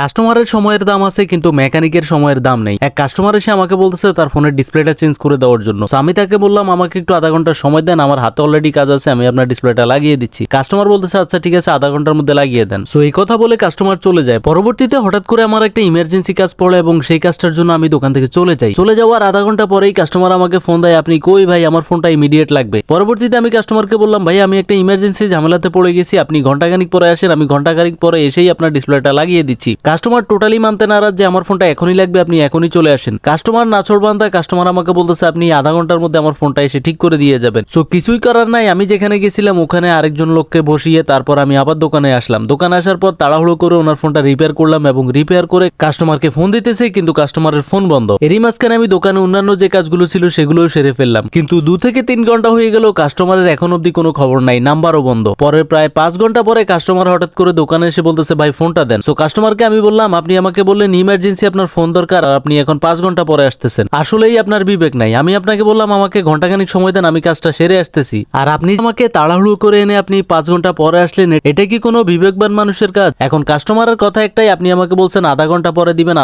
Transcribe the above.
কাস্টমারের সময়ের দাম আছে, কিন্তু মেকানিকের সময়ের দাম নেই। এক কাস্টমার এসে আমাকে বলতেছে, তার ফোনের ডিসপ্লেটা চেঞ্জ করে দেওয়ার জন্য। আমি তাকে বললাম, আমাকে একটু আধা ঘণ্টা সময় দেন, আমার হাতে অলরেডি কাজ আছে, আমি আপনার ডিসপ্লেটা লাগিয়ে দিচ্ছি। কাস্টমার বলতেছে আচ্ছা ঠিক আছে, আধা ঘণ্টার মধ্যে লাগিয়ে দেন। সো এই কথা বলে কাস্টমার চলে যায়। পরবর্তীতে হঠাৎ করে আমার একটা ইমার্জেন্সি কাজ পড়ে, এবং সেই কাজটার জন্য আমি দোকান থেকে চলে যাই। চলে যাওয়ার আধা ঘণ্টা পরেই কাস্টমার আমাকে ফোন দেয়, আপনি কই ভাই? আমার ফোনটা ইমিডিয়েট লাগবে। পরবর্তীতে আমি কাস্টমারকে বললাম, ভাই, আমি একটা ইমার্জেন্সি ঝামেলাতে পড়ে গেছি, আপনি ঘন্টাখানিক পরে আসেন, আমি ঘন্টাখানিক পরে এসেই আপনার ডিসপ্লেটা লাগিয়ে দিচ্ছি। কাস্টমার টোটালি মানতে নারাজ যে আমার ফোনটা এখনই লাগবে, আপনি এখনই চলে আসেন। কাস্টমার নাচড় বান্ধা কাস্টমার আমাকে বলতেছে, আপনি আধা ঘণ্টার মধ্যে আমার ফোনটা এসে ঠিক করে দিয়ে যাবেন। সো কিছুই করার নাই, আমি যেখানে গেছিলাম, ওখানে আরেকজন লোককে বসিয়ে তারপর আমি আবার দোকানে আসলাম। দোকানে আসার পর তাড়াহুড়ো করে ওনার ফোনটা রিপেয়ার করলাম এবং রিপেয়ার করে কাস্টমারকে ফোন দিতেছে, কিন্তু কাস্টমারের ফোন বন্ধ। এরই মাঝখানে আমি দোকানে অন্যান্য যে কাজগুলো ছিল, সেগুলোও সেরে ফেললাম। কিন্তু দু থেকে তিন ঘণ্টা হয়ে গেল, কাস্টমারের এখন অব্দি কোনো খবর নাই, নাম্বারও বন্ধ। পরে প্রায় পাঁচ ঘণ্টা পরে কাস্টমার হঠাৎ করে দোকানে এসে বলতেছে, ভাই, ফোনটা দেন। সো কাস্টমারকে আমি বললাম, আপনি আমাকে বললেন ইমার্জেন্সি আপনার ফোন দরকার, আর আপনি এখন পাঁচ ঘণ্টা পরে আসতেছেন। আসলেই আপনার বিবেক নাই। আমি আপনাকে বললাম, আমাকে ঘন্টাখানিক সময় দেন, আমি কাজটা সেরে আসতেছি। আর আপনি আমাকে তাড়াহুড়ো করে এনে আপনি পাঁচ ঘণ্টা পরে আসলেন, এটা কি কোনো বিবেকবান মানুষের কাজ? এখন কাস্টমারের কথা একটাই, আপনি আমাকে বলছেন, আধা ঘণ্টা পরে দিবেন